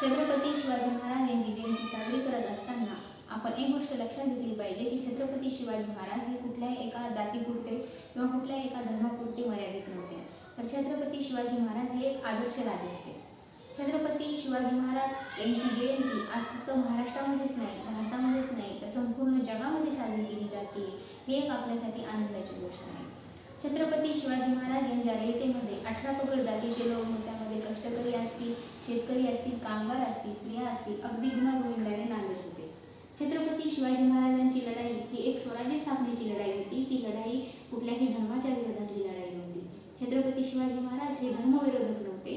छत्रपती शिवाजी महाराज यांची जयंती साजरी करत असताना आपण एक गोष्ट लक्षात घेतली पाहिजे की छत्रपती शिवाजी महाराज हे कुठल्याही एका जातीपुरते किंवा कुठल्याही एका धर्मापुरते मर्यादित नव्हते. तर छत्रपती शिवाजी महाराज हे एक आदर्श राजे होते. छत्रपती शिवाजी महाराज यांची जयंती आज फक्त महाराष्ट्रामध्येच नाही भारतामध्येच नाही तर संपूर्ण जगामध्ये साजरी केली जाते ही एक आपल्यासाठी आनंदाची गोष्ट आहे. छत्रपती शिवाजी महाराज यांच्या रयतेमध्ये अठरा पगड जातीचे लोक होत्या. कष्टकरी असतील शेतकरी असतील कामगार असतील स्त्रिया असतील अगदी गुणागोविंदाने नांदत होते. छत्रपती शिवाजी महाराजांची लढाई ही एक स्वराज्य स्थापनेची लढाई होती. ती लढाई कुठल्याही धर्माच्या विरोधातली लढाई नव्हती. छत्रपती शिवाजी महाराज हे धर्मविरोधक नव्हते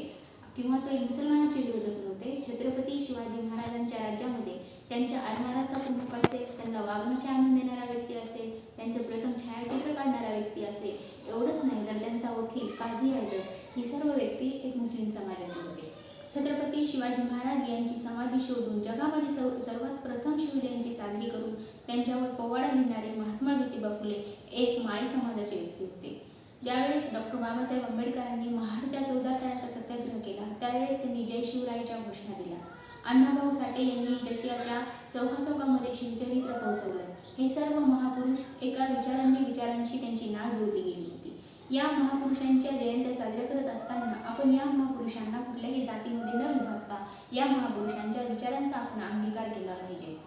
किंवा तो मुसलमानाचे विरोधक नव्हते. छत्रपती शिवाजी महाराजांच्या राज्यामध्ये त्यांच्या आरमाराचा प्रमुख असेल त्यांना वागणुकी आणून देणारा व्यक्ती असेल त्यांचं प्रथम छायाचित्र काढणारा व्यक्ती असेल एवढंच नाही तर त्यांचा वकील काझी आयदर ही सर्व व्यक्ती एक मुस्लिम समाजाचे होते. छत्रपती शिवाजी महाराज यांची समाधी शोधून जगामध्ये सर्व सर्वात प्रथम शिवजयंती साजरी करून त्यांच्यावर पोवाडा लिहिणारे महात्मा ज्योतिबा फुले एक माळी समाजाचे व्यक्ती होते. ज्यावेळेस डॉक्टर बाबासाहेब आंबेडकरांनी महाडच्या चौदा सालाचा सत्याग्रह केला त्यावेळेस त्यांनी जय शिवरायच्या घोषणा दिल्या. अण्णाभाऊ साठे यांनी रशियाच्या चौका चौकामध्ये शिवचरित्र पोहोचवलं. हे सर्व महापुरुष एका विचारांनी विचारांशी त्यांची नाळ जोडली गेली. या महापुरुषांच्या जयंत्या साजऱ्या करत असताना आपण या महापुरुषांना कुठल्याही जातीमध्ये न विभागता या महापुरुषांच्या विचारांचा आपण अंगीकार केला पाहिजे.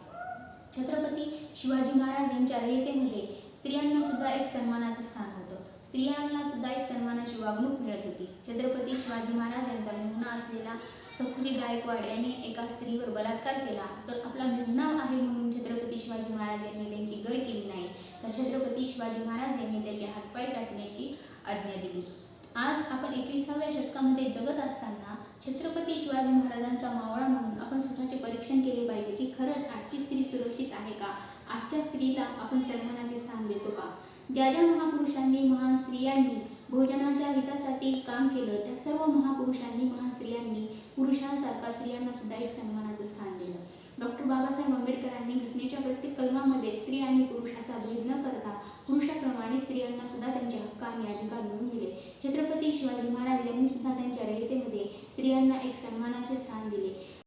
छत्रपती शिवाजी महाराज यांच्या रयतेमध्ये स्त्रियांना सुद्धा एक सन्मानाचं स्थान होतं. स्त्रियांना सुद्धा एक सन्मानाची वागणूक मिळत होती. छत्रपती शिवाजी महाराज यांचा मेहुणा असलेला सखुजी गायकवाड यांनी एका स्त्रीवर बलात्कार केला. तर आपला मेहुणा आहे म्हणून छत्रपती शिवाजी महाराज यांनी त्यांची गय केली नाही. तर छत्रपती शिवाजी महाराज यांनी त्याचे हातपाय चाटण्याची आज्ञा दिली आज आपण एकविसाव्या जगत असताना छत्रपती शिवाजी महाराजांचा मावळा म्हणून आपण स्वतःचे परीक्षण केले पाहिजे की खरंच आजची स्त्री सुरक्षित आहे का? आजच्या स्त्रीला आपण सन्मानाचे स्थान देतो का? ज्या ज्या महापुरुषांनी महान स्त्रियांनी भोजनाच्या हितासाठी काम केलं त्या सर्व महापुरुषांनी महान स्त्रियांनी पुरुषांसारखा स्त्रियांना सुद्धा एक सन्मानाचं स्थान दिलं. डॉक्टर बाबासाहेब आंबेडकरांनी घटनेच्या प्रत्येक कलमामध्ये स्त्री आणि पुरुष असा भेद न करता पुरुषाप्रमाणे स्त्रियांना सुद्धा त्यांचे हक्क आणि अधिकार मिळून दिले. छत्रपती शिवाजी महाराज यांनी सुद्धा त्यांच्या रयतेमध्ये स्त्रियांना एक सन्मानाचे स्थान दिले.